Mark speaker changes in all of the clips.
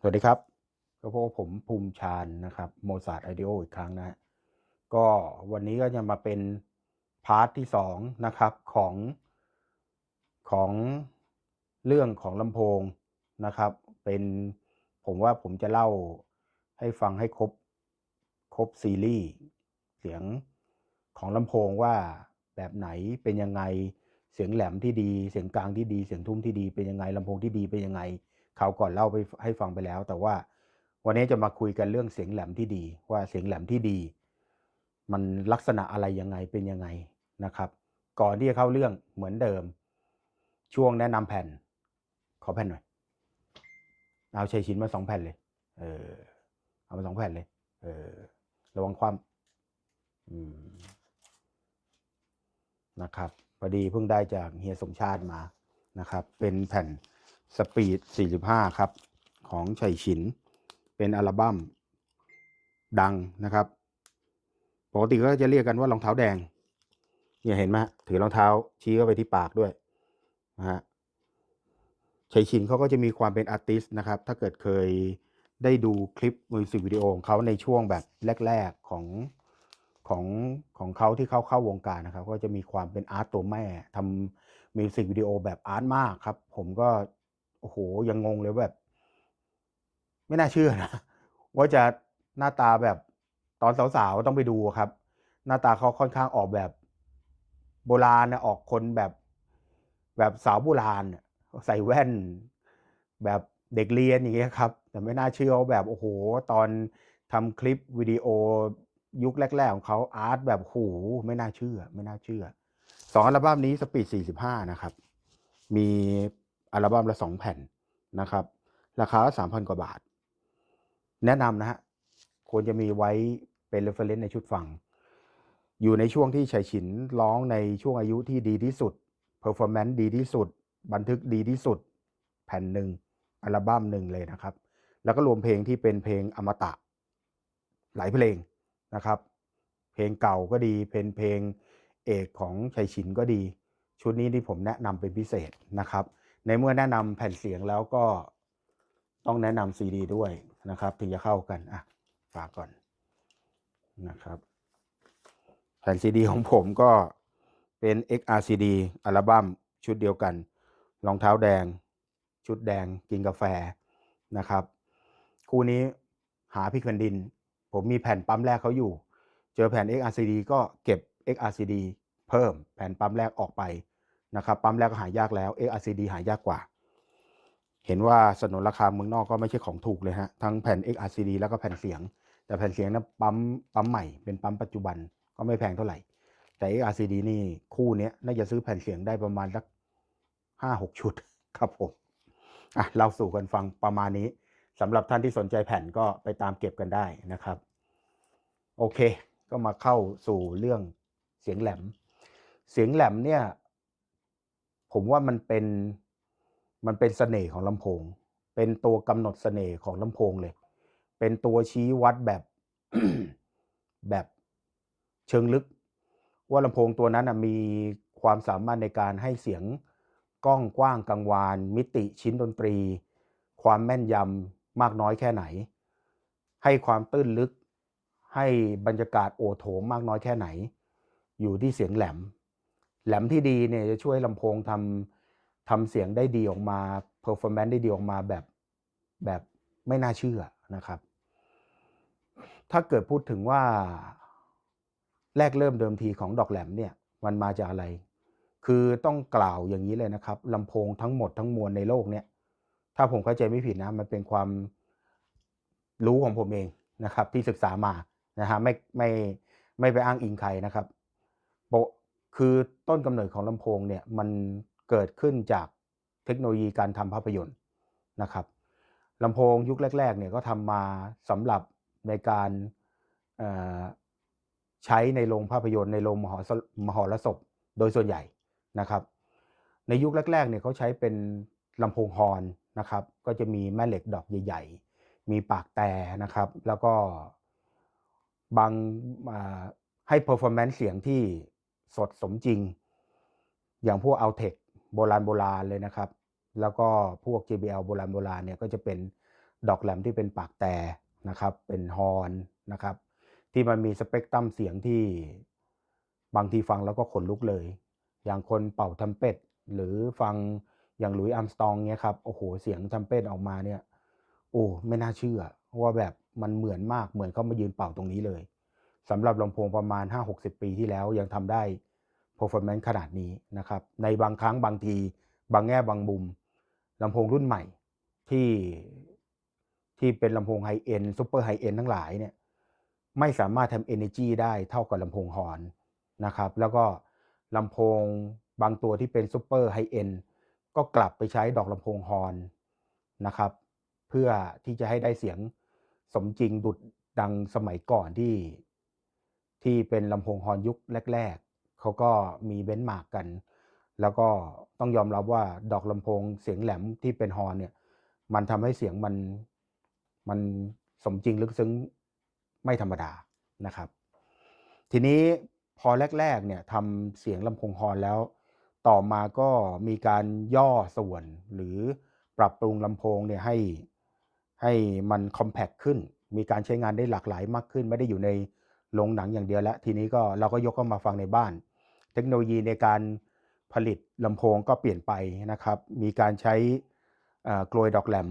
Speaker 1: สวัสดีครับก็พบกับผมภูมิชาญนะครับโมซาร์ไอเดโออีกครั้งนะก็วันนี้ก็จะมาเป็นพาร์ทที่สองนะครับของของเรื่องของลำโพงนะครับ เป็นผมว่าผมจะเล่าให้ฟังให้ครบครบซีรีส์เสียงของลำโพงว่าแบบไหนเป็นยังไงเสียงแหลมที่ดี เสียงกลางที่ดี เสียงทุ้มที่ดีเป็นยังไงลำโพงที่ดีเป็นยังไง คราวก่อนเล่าไปให้ฟังไปแล้ว แต่ว่าวันนี้จะมาคุยกันเรื่องเสียงแหลมที่ดี ว่าเสียงแหลมที่ดี มันลักษณะอะไรยังไงเป็นยังไงนะครับ ก่อนที่จะเข้าเรื่องเหมือนเดิม ช่วงแนะนำแผ่น ขอแผ่นหน่อย เอาชัยชิ้นมาสองแผ่นเลย เออ เอามาสองแผ่นเลย เออ ระวังความนะครับพอดีเพิ่งได้จากเฮียสมชาติมานะครับ เป็นแผ่น สปีด 45 ครับ ของชัยฉิน เป็นอัลบั้มดังนะครับ ปกติก็จะเรียกกันว่ารองเท้าแดง เนี่ยเห็นไหมถือรองเท้าชี้เข้าไปที่ปากด้วยนะฮะชัยชินเขาก็จะมีความเป็นอาร์ติสต์นะครับ ถ้าเกิดเคยได้ดูคลิปมิวสิกวิดีโอของเขาในช่วงแบบแรก ๆ ของของของเขาที่เขาเข้าวงการนะครับ ก็จะมีความเป็นอาร์ตตัวแม่ทำมิวสิกวิดีโอแบบอาร์ตมากครับ ผมก็ โอ้โหยังงงเลยแบบ ไม่น่าเชื่อนะว่าจะหน้าตาแบบตอนสาวๆต้องไปดูครับ หน้าตาเขาค่อนข้างออกแบบ โบราณนะออกคนแบบแบบสาวโบราณใส่แว่น แบบเด็กเรียนอย่างเงี้ยครับ แต่ไม่น่าเชื่อแบบโอ้โห ตอนทำคลิปวิดีโอยุคแรก ๆ ของเขาอาร์ตแบบโหไม่น่าเชื่อ ไม่น่าเชื่อสองอัลบั้มนี้สปีด45 นะครับ มี อัลบั้มละสองแผ่นนะครับ ราคาสามพันกว่าบาท แนะนำนะฮะควรจะมีไว้เป็น reference ในชุดฟัง อยู่ในช่วงที่ชัยฉินร้องในช่วงอายุที่ดีที่สุด performance ดีที่สุด บันทึกดีที่สุด แผ่นหนึ่งอัลบั้มหนึ่งเลยนะครับ แล้วก็รวมเพลงที่เป็นเพลงอมตะ หลายเพลงนะครับ เพลงเก่าก็ดีเป็นเพลงเอกของชัยฉินก็ดี ชุดนี้ที่ผมแนะนำเป็นพิเศษนะครับ ในเมื่อแนะนำแผ่นเสียงแล้วก็ต้องแนะนำซีดีด้วยนะครับ ถึงจะเข้ากันอะฝากก่อนนะครับ แผ่นซีดีของผมก็เป็น XRCD อัลบั้มชุดเดียวกันรองเท้าแดง ชุดแดงกินกาแฟนะครับ คู่นี้หาพี่แผ่นดิน ผมมีแผ่นปั๊มแรกเขาอยู่ เจอแผ่น XRCD ก็เก็บ XRCD เพิ่มแผ่นปั๊มแรกออกไป นะครับปั๊มแรกก็หายากแล้ว XRCD หายากกว่า เห็นว่าสนนราคาเมืองนอกก็ไม่ใช่ของถูกเลยฮะทั้งแผ่น XRCD แล้วก็แผ่นเสียง แต่แผ่นเสียงนะปั๊มปั๊มใหม่เป็นปั๊มปัจจุบันก็ไม่แพงเท่าไหร่ แต่ XRCD นี่คู่นี้น่าจะซื้อแผ่นเสียงได้ประมาณสักห้าหกชุดครับผมอะเราสู่กันฟังประมาณนี้สำหรับท่านที่สนใจแผ่นก็ไปตามเก็บกันได้นะครับ โอเค ก็มาเข้าสู่เรื่องเสียงแหลม เสียงแหลมเนี่ย ผมว่ามันเป็นมันเป็นเสน่ห์ของลำโพง เป็นตัวกำหนดเสน่ห์ของลำโพงเลย เป็นตัวชี้วัดแบบแบบเชิงลึก ว่าลำโพงตัวนั้นนะมีความสามารถในการให้เสียงกล้องกว้างกังวาน มิติชิ้นดนตรี ความแม่นยำมากน้อยแค่ไหน ให้ความตื้นลึก ให้บรรยากาศโอโถงมากน้อยแค่ไหน อยู่ที่เสียงแหลม แหลมที่ดีเนี่ยจะช่วยลำโพงทำทำเสียงได้ดีออกมาเพอร์ฟอร์แมนซ์ได้ดีออกมาแบบแบบไม่น่าเชื่อนะครับ ถ้าเกิดพูดถึงว่าแรกเริ่มเดิมทีของดอกแหลมเนี่ยมันมาจากอะไร คือต้องกล่าวอย่างนี้เลยนะครับลำโพงทั้งหมดทั้งมวลในโลกเนี่ย ถ้าผมเข้าใจไม่ผิดนะ มันเป็นความรู้ของผมเองนะครับ ที่ศึกษามานะฮะไม่ไม่ไม่ไปอ้างอิงใครนะครับโป คือต้นกำเนิดของลำโพงเนี่ยมันเกิดขึ้นจากเทคโนโลยีการทำภาพยนตร์นะครับลำโพงยุคแรกๆเนี่ยก็ทำมาสำหรับในการใช้ในโรงภาพยนตร์ในโรงมหรสมหรสพโดยส่วนใหญ่นะครับ ในยุคแรกๆเนี่ยเขาใช้เป็นลำโพงฮอนนะครับ ก็จะมีแม่เหล็กดอกใหญ่ ๆ มีปากแต่นะครับ แล้วก็บางาให้ performance เสียงที่ สดสมจริง อย่างพวก Altec โบราณโบราณเลยนะครับ แล้วก็พวก JBL โบราณโบราณเนี่ยก็จะเป็นดอกแหลมที่เป็นปากแต่นะครับ เป็นฮอนนะครับ ที่มันมีสเปกตรัมเสียงที่บางทีฟังแล้วก็ขนลุกเลย อย่างคนเป่าทำเป็ดหรือฟังอย่างหลุยอาร์มสตองเนี่ยครับ โอ้โห เสียงทำเป็ดออกมาเนี่ย โอ้ ไม่น่าเชื่อว่าแบบมันเหมือนมาก เหมือนเขามายืนเป่าตรงนี้เลย สำหรับลำโพงประมาณ 5-60 ปีที่แล้วยังทำได้ performance ขนาดนี้นะครับ ในบางครั้งบางที บางแง่บางมุมลำโพงรุ่นใหม่ที่ที่เป็นลำโพงไฮเอ็นซูเปอร์ไฮเอ็นทั้งหลายเนี่ยไม่สามารถทำ energy ได้เท่ากับลำโพงฮอนนะครับ แล้วก็ลำโพงบางตัวที่เป็นซูเปอร์ไฮเอ็นก็กลับไปใช้ดอกลำโพงฮอนนะครับ เพื่อที่จะให้ได้เสียงสมจริงดุดดังสมัยก่อนที่ ที่เป็นลำโพงฮอนยุคแรก ๆ เขาก็มีเบนซ์มาร์กกัน แล้วก็ต้องยอมรับว่าดอกลำโพงเสียงแหลมที่เป็นฮอนเนี่ย มันทำให้เสียงมันมันสมจริงลึกซึ้งไม่ธรรมดานะครับ ทีนี้พอแรก ๆ เนี่ยทำเสียงลำโพงฮอนแล้ว ต่อมาก็มีการย่อส่วนหรือปรับปรุงลำโพงเนี่ยให้ให้มันคอมแพคขึ้น มีการใช้งานได้หลากหลายมากขึ้น ไม่ได้อยู่ใน โรงหนังอย่างเดียวแล้ว ทีนี้ก็เราก็ยกเข้ามาฟังในบ้าน เทคโนโลยีในการผลิตลำโพงก็เปลี่ยนไปนะครับ มีการใช้กลวยดอกแหลม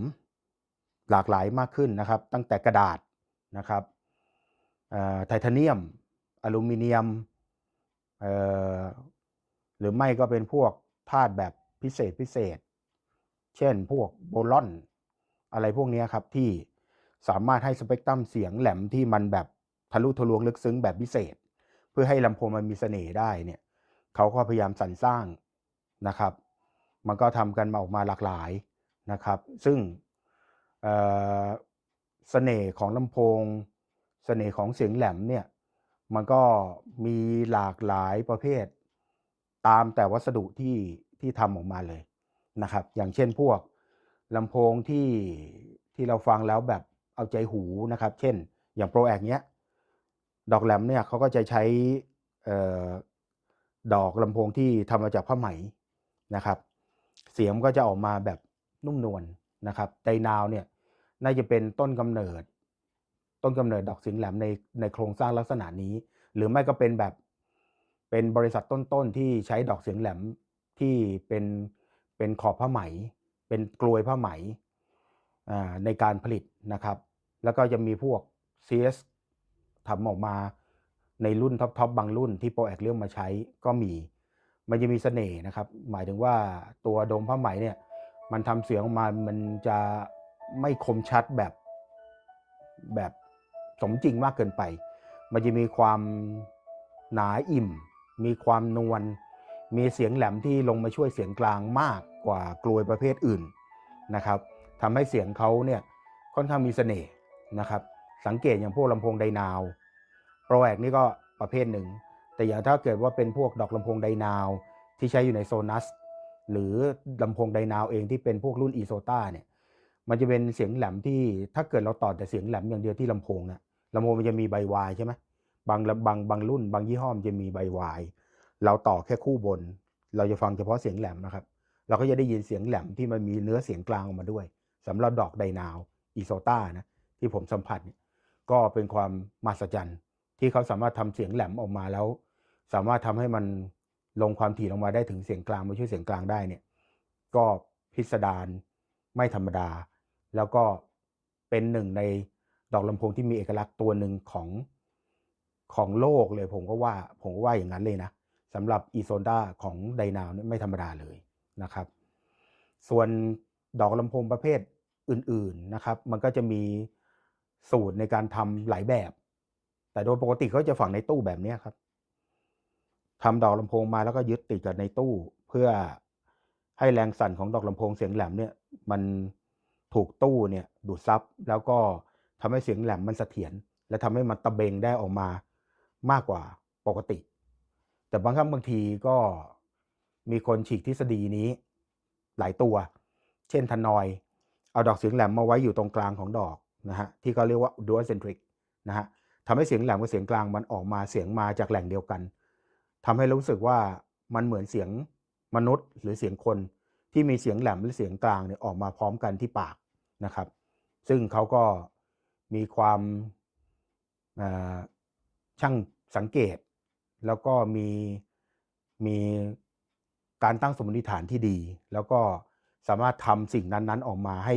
Speaker 1: หลากหลายมากขึ้นนะครับ ตั้งแต่กระดาษนะครับไทเทเนียม อลูมิเนียม หรือไม่ก็เป็นพวกธาตุแบบพิเศษพิเศษ เช่นพวกโบลอน อะไรพวกนี้ครับที่สามารถให้สเปกตรัมเสียงแหลมที่มันแบบ ทะลุทะลวงลึกซึ้งแบบพิเศษ เพื่อให้ลำโพงมันมีเสน่ห์ได้เนี่ยเขาก็พยายามสรรสร้างนะครับ มันก็ทำกันมาออกมาหลากหลายนะครับ ซึ่งเสน่ห์ของลำโพง เสน่ห์ของเสียงแหลมเนี่ยมันก็มีหลากหลายประเภท ตามแต่วัสดุที่ที่ทำออกมาเลยนะครับ อย่างเช่นพวกลำโพงที่ที่เราฟังแล้วแบบเอาใจหูนะครับ เช่น อย่างโปรแอกเนี้ย ดอกแหลมเนี่ยเขาก็จะใช้ดอกลำโพงที่ทำมาจากผ้าไหมนะครับ เสียงก็จะออกมาแบบนุ่มนวลนะครับไดนาวเนี่ยน่าจะเป็นต้นกำเนิด ต้นกำเนิดดอกเสียงแหลมในในโครงสร้างลักษณะนี้ หรือไม่ก็เป็นแบบเป็นบริษัทต้นๆที่ใช้ดอกเสียงแหลมที่เป็นเป็นขอบผ้าไหม เป็นกลวยผ้าไหมในการผลิตนะครับ แล้วก็จะมีพวก CS ทำออกมาในรุ่นท็อปๆบางรุ่นที่โปรแอคเลือกมาใช้ก็มี มันจะมีเสน่ห์นะครับ หมายถึงว่าตัวโดมผ้าไหมเนี่ย มันทำเสียงออกมามันจะไม่คมชัดแบบแบบสมจริงมากเกินไป มันจะมีความหนาอิ่ม มีความนวล มีเสียงแหลมที่ลงมาช่วยเสียงกลางมากกว่ากลวยประเภทอื่นนะครับทำให้เสียงเขาเนี่ยค่อนข้างมีเสน่ห์นะครับ สังเกตอย่างพวกลำโพงไดนาวโปรแอกนี่ก็ประเภทหนึ่ง แต่อย่างถ้าเกิดว่าเป็นพวกดอกลำโพงไดนาวที่ใช้อยู่ในโซนัสหรือลำโพงไดนาวเองที่เป็นพวกรุ่นอีโซต้าเนี่ยมันจะเป็นเสียงแหลมที่ถ้าเกิดเราต่อแต่เสียงแหลมอย่างเดียวที่ลำโพงนะลำโพงมันจะมีใบวายใช่ไหมบางบางบางรุ่น บางยี่ห้อมจะมีใบวายเราต่อแค่คู่บน เราจะฟังเฉพาะเสียงแหลมนะครับ เราก็จะได้ยินเสียงแหลมที่มันมีเนื้อเสียงกลางออกมาด้วยสำหรับดอกไดนาวอีโซต้านะที่ผมสัมผัสเนี่ย ก็เป็นความมหัศจรรย์ที่เขาสามารถทำเสียงแหลมออกมาแล้ว สามารถทำให้มันลงความถี่ลงมาได้ถึงเสียงกลางมาช่วยเสียงกลางได้เนี่ย ก็พิสดารไม่ธรรมดา แล้วก็เป็นหนึ่งในดอกลำโพงที่มีเอกลักษณ์ตัวหนึ่งของของโลกเลยผมก็ว่าผมก็ว่าอย่างนั้นเลยนะสำหรับอีโซนดาของไดนาวเนี่ยไม่ธรรมดาเลยนะครับ ส่วนดอกลำโพงประเภทอื่นๆนะครับ มันก็จะมี สูตรในการทำหลายแบบ แต่โดยปกติเขาจะฝังในตู้แบบนี้ครับทำดอกลำโพงมาแล้วก็ยึดติดกับในตู้ เพื่อให้แรงสั่นของดอกลำโพงเสียงแหลมเนี่ย มันถูกตู้เนี่ยดูดซับแล้วก็ทำให้เสียงแหลมมันเสถียรและทำให้มันตะเบงได้ออกมามากกว่าปกติ แต่บางครั้งบางทีก็มีคนฉีกทฤษฎีนี้หลายตัว เช่นทนอย เอาดอกเสียงแหลมมาไว้อยู่ตรงกลางของดอก นะฮะที่เขาเรียกว่า dual centric นะฮะทำให้เสียงแหลมกับเสียงกลางมันออกมาเสียงมาจากแหล่งเดียวกันทำให้รู้สึกว่ามันเหมือนเสียงมนุษย์ หรือเสียงคนที่มีเสียงแหลมและเสียงกลางเนี่ยออกมาพร้อมกันที่ปากนะครับ ซึ่งเขาก็มีความช่างสังเกต แล้วก็มีมีการตั้งสมมติฐานที่ดี แล้วก็สามารถทำสิ่งนั้นๆออกมาให้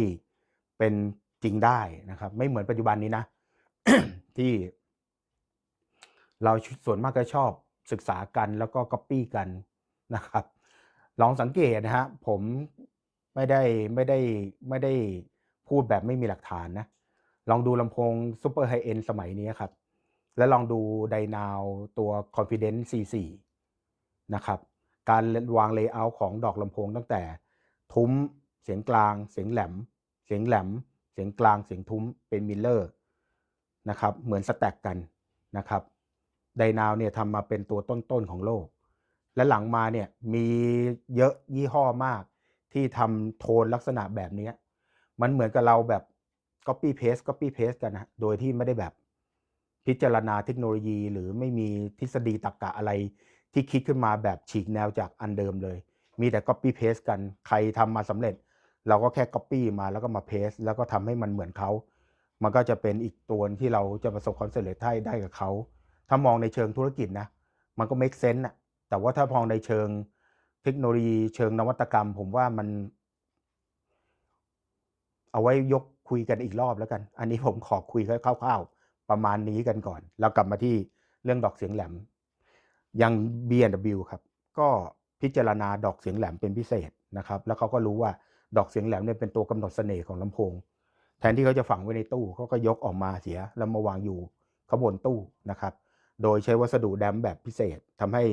Speaker 1: เป็น จริงได้นะครับ ไม่เหมือนปัจจุบันนี้นะ ที่เราส่วนมากก็ชอบศึกษากันแล้วก็ก๊อปปี้กันนะครับ ลองสังเกตนะฮะผมไม่ได้ไม่ได้ไม่ได้พูดแบบไม่มีหลักฐานนะ ลองดูลำโพงซูเปอร์ไฮเอ็นสมัยนี้ครับ แล้วลองดูไดนาวตัว Confidence C4 นะครับ การวางเลเยอร์ของดอกลำโพงตั้งแต่ทุ้มเสียงกลาง เสียงแหลม เสียงแหลม สียงกลางเสียงทุ้มเป็นมิลเลอร์นะครับเหมือนสแต็กกันนะครับไดนาวเนี่ยทำมาเป็นตัวต้นๆของโลก และหลังมาเนี่ยมีเยอะยี่ห้อมากที่ทำโทนลักษณะแบบนี้ มันเหมือนกับเราแบบ copy paste copy paste กันนะโดยที่ไม่ได้แบบพิจารณาเทคโนโลยี หรือไม่มีทฤษฎีตรรกกะอะไรที่คิดขึ้นมาแบบฉีกแนวจากอันเดิมเลย มีแต่ copy paste กันใครทำมาสำเร็จ เราก็แค่ copy มาแล้วก็มา paste แล้วก็ทำให้มันเหมือนเขา มันก็จะเป็นอีกตัวที่เราจะประสบความสำเร็จได้ได้กับเขา ถ้ามองในเชิงธุรกิจนะ มันก็ make sense นะแต่ว่าถ้ามองในเชิงเทคโนโลยีเชิงนวัตกรรม ผมว่ามัน เอาไว้ยกคุยกันอีกรอบแล้วกัน อันนี้ผมขอคุยคร่าวๆประมาณนี้กันก่อน แล้วกลับมาที่เรื่องดอกเสียงแหลม ยัง B&W ครับ ก็พิจารณาดอกเสียงแหลมเป็นพิเศษนะครับ แล้วเขาก็รู้ว่า ดอกเสียงแหลมเนี่ยเป็นตัวกำหนดเสน่ห์ของลำโพง แทนที่เขาจะฝังไว้ในตู้เขาก็ยกออกมาเสียแล้วมาวางอยู่ข้างบนตู้นะครับ โดยใช้วัสดุแดมแบบพิเศษทำให้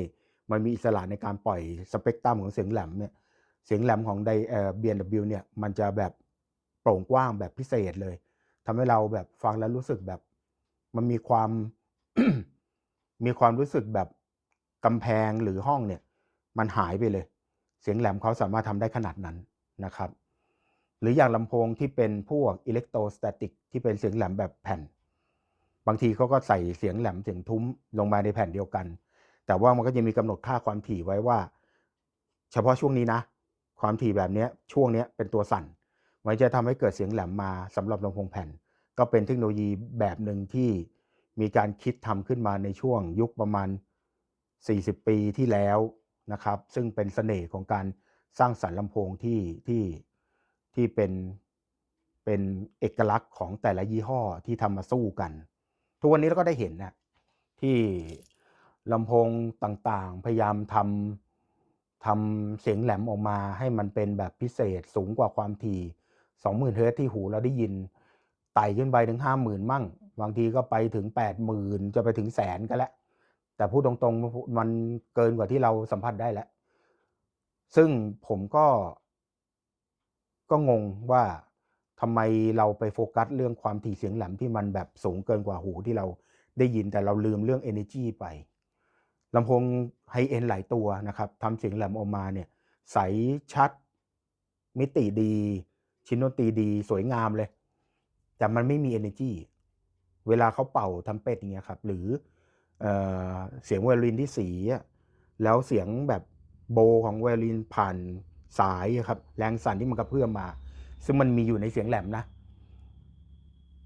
Speaker 1: มันมีอิสระในการปล่อยสเปกตรัมของเสียงแหลมเนี่ยเสียงแหลมของไดเอ่อ B&W เนี่ยมันจะแบบโปร่งกว้างแบบพิเศษเลยทำให้เราแบบฟังแล้วรู้สึกแบบ มันมีความมีความรู้สึกแบบกำแพงหรือห้องเนี่ย มันหายไปเลย เสียงแหลมเขาสามารถทำได้ขนาดนั้น นะครับ หรืออย่างลำโพงที่เป็นพวกอิเล็กโทรสแตติกที่เป็นเสียงแหลมแบบแผ่น บางทีเขาก็ใส่เสียงแหลมเสียงทุ้มลงมาในแผ่นเดียวกัน แต่ว่ามันก็จะมีกำหนดค่าความถี่ไว้ว่า เฉพาะช่วงนี้นะ ความถี่แบบนี้ช่วงนี้เป็นตัวสั่นมันจะทำให้เกิดเสียงแหลมมาสำหรับลำโพงแผ่น ก็เป็นเทคโนโลยีแบบหนึ่งที่มีการคิดทำขึ้นมาในช่วงยุคประมาณ 40 ปีที่แล้วนะครับ ซึ่งเป็นเสน่ห์ของการ สร้างสรรค์ลำโพงที่ที่ที่เป็นเป็นเอกลักษณ์ของแต่ละยี่ห้อที่ทำมาสู้กัน ทุกวันนี้เราก็ได้เห็นนะที่ลำโพงต่างๆ พยายามทำทำเสียงแหลมออกมาให้มันเป็นแบบพิเศษสูงกว่าความถี่20,000เฮิรตซ์ที่หูเราได้ยินไต่ขึ้นไปถึงห้าหมื่นมั่ง บางทีก็ไปถึงแปดหมื่นจะไปถึงแสนก็แล้ว แต่พูดตรงๆมันเกินกว่าที่เราสัมผัสได้แล้ว ซึ่งผมก็ ก็งงว่าทำไมเราไปโฟกัสเรื่องความถี่เสียงแหลมที่มันแบบสูงเกินกว่าหูที่เราได้ยินแต่เราลืมเรื่อง energy ไปลำโพงไฮเอ็นหลายตัวนะครับทำเสียงแหลมออกมาเนี่ยใสชัด มิติดี ชิ้นดนตรีดี สวยงามเลย แต่มันไม่มี energy เวลาเขาเป่าทำเป็ดอย่างเงี้ยครับ หรือเออเสียงไวโอลินที่สี แล้วเสียงแบบ โบของไวโอลินผ่านสายครับแรงสั่นที่มันกระเพื่อมมา ซึ่งมันมีอยู่ในเสียงแหลมนะ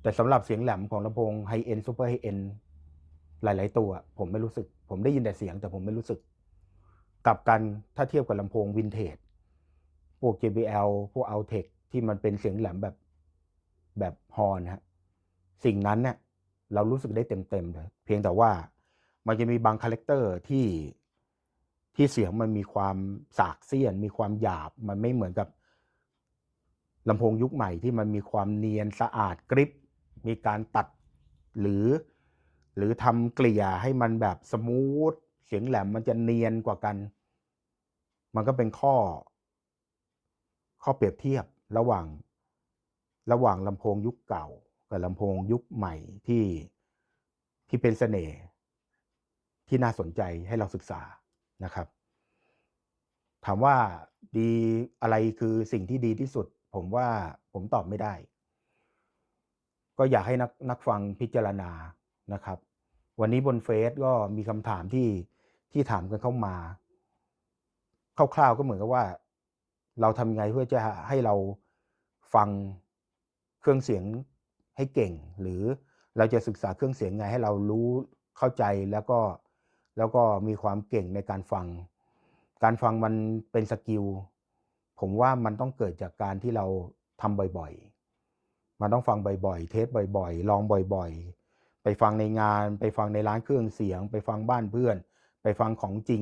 Speaker 1: แต่สำหรับเสียงแหลมของลำโพงไฮเอ็นซูเปอร์ไฮเอ็นหลาย ๆ ตัว ผมไม่รู้สึก ผมได้ยินแต่เสียงแต่ผมไม่รู้สึกกลับกันถ้าเทียบกับลำโพงวินเทจพวก JBL พวก Altec ที่มันเป็นเสียงแหลมแบบแบบฮอนฮะสิ่งนั้นเนี่ยเรารู้สึกได้เต็มๆเลยเพียงแต่ว่ามันจะมีบางคาแรคเตอร์ที่ ที่เสียงมันมีความสากเสี้ยน มีความหยาบ มันไม่เหมือนกับลำโพงยุคใหม่ที่มันมีความเนียนสะอาดกริบ มีการตัดหรือ หรือทำเกลี่ยให้มันแบบสมูทเสียงแหลมมันจะเนียนกว่ากัน มันก็เป็นข้อ ข้อเปรียบเทียบระหว่าง ระหว่างลำโพงยุคเก่า กับลำโพงยุคใหม่ที่ที่เป็นเสน่ห์ที่น่าสนใจให้เราศึกษา นะครับ ถามว่าดีอะไรคือสิ่งที่ดีที่สุด ผมว่าผมตอบไม่ได้ ก็อยากให้นักนักฟังพิจารณานะครับ วันนี้บนเฟซก็มีคำถามที่ที่ถามกันเข้ามาคร่าวๆก็เหมือนกับว่า เราทำไงเพื่อจะให้เราฟังเครื่องเสียงให้เก่ง หรือเราจะศึกษาเครื่องเสียงไงให้เรารู้เข้าใจแล้วก็ แล้วก็มีความเก่งในการฟัง การฟังมันเป็นสกิล ผมว่ามันต้องเกิดจากการที่เราทำบ่อยๆ มันต้องฟังบ่อยๆ เทสบ่อยๆ ลองบ่อยๆ ไปฟังในงาน ไปฟังในร้านเครื่องเสียง ไปฟังบ้านเพื่อน ไปฟังของจริง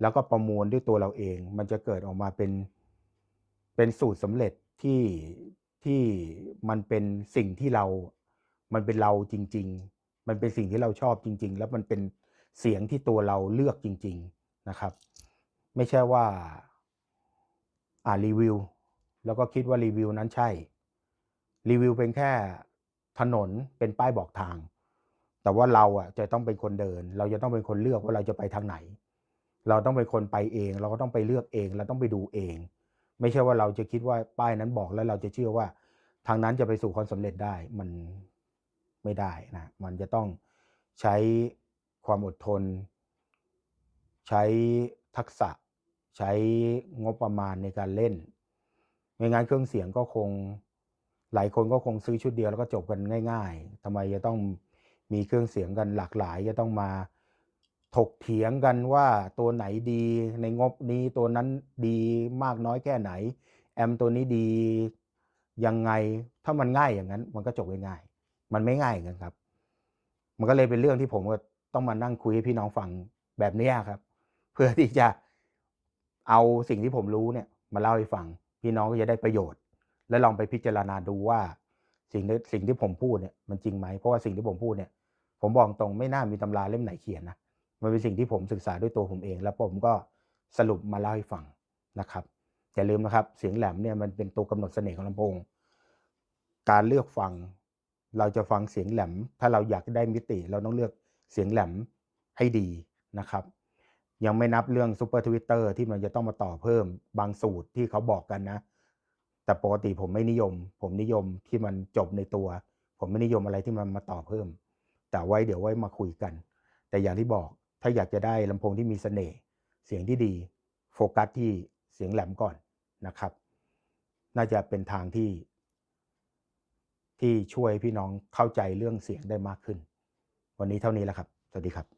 Speaker 1: แล้วก็ประมวลด้วยตัวเราเอง มันจะเกิดออกมาเป็นเป็นสูตรสำเร็จที่ที่มันเป็นสิ่งที่เรา มันเป็นเราจริง ๆ มันเป็นสิ่งที่เราชอบจริง ๆ แล้วมันเป็น เสียงที่ตัวเราเลือกจริง ๆนะครับ ไม่ใช่ว่าอ่านรีวิว แล้วก็คิดว่ารีวิวนั้นใช่ รีวิวเป็นแค่ถนนเป็นป้ายบอกทาง แต่ว่าเราอะจะต้องเป็นคนเดิน เราจะต้องเป็นคนเลือกว่าเราจะไปทางไหน เราต้องเป็นคนไปเอง เราก็ต้องไปเลือกเองเราต้องไปดูเอง ไม่ใช่ว่าเราจะคิดว่าป้ายนั้นบอกแล้วเราจะเชื่อว่าทางนั้นจะไปสู่ความสำเร็จได้มันไม่ได้นะ มันจะต้องใช้ ความอดทน ใช้ทักษะ ใช้งบประมาณในการเล่น ไม่งั้นเครื่องเสียงก็คงหลายคนก็คงซื้อชุดเดียวแล้วก็จบกันง่าย ๆ ทำไมจะต้องมีเครื่องเสียงกันหลากหลาย จะต้องมาถกเถียงกันว่าตัวไหนดีในงบนี้ตัวนั้นดีมากน้อยแค่ไหน แอมตัวนี้ดียังไงถ้ามันง่ายอย่างนั้น มันก็จบง่ายๆมันไม่ง่ายอย่างนั้นครับ มันก็เลยเป็นเรื่องที่ผมก็ ต้องมานั่งคุยให้พี่น้องฟังแบบนี้ครับ เพื่อที่จะเอาสิ่งที่ผมรู้เนี่ยมาเล่าให้ฟัง พี่น้องก็จะได้ประโยชน์ และลองไปพิจารณาดูว่า สิ่งที่สิ่งที่ผมพูดเนี่ยมันจริงไหมเพราะว่าสิ่งที่ผมพูดเนี่ย ผมบอกตรงไม่น่ามีตำราเล่มไหนเขียนนะมันเป็นสิ่งที่ผมศึกษาด้วยตัวผมเอง แล้วผมก็สรุปมาเล่าให้ฟังนะครับอย่าลืมนะครับ เสียงแหลมเนี่ยมันเป็นตัวกำหนดเสน่ห์ของลำโพง การเลือกฟัง เราจะฟังเสียงแหลม ถ้าเราอยากได้มิติ เราต้องเลือก เสียงแหลมให้ดีนะครับ ยังไม่นับเรื่องซูเปอร์ทวิตเตอร์ที่มันจะต้องมาต่อเพิ่มบางสูตรที่เขาบอกกันนะ แต่ปกติผมไม่นิยม ผมนิยมที่มันจบในตัว ผมไม่นิยมอะไรที่มันมาต่อเพิ่ม แต่ไว้เดี๋ยวไว้มาคุยกัน แต่อย่างที่บอกถ้าอยากจะได้ลำโพงที่มีเสน่ห์เสียงที่ดี โฟกัสที่เสียงแหลมก่อนนะครับ น่าจะเป็นทางที่ที่ช่วยพี่น้องเข้าใจเรื่องเสียงได้มากขึ้น วันนี้เท่านี้แล้วครับ สวัสดีครับ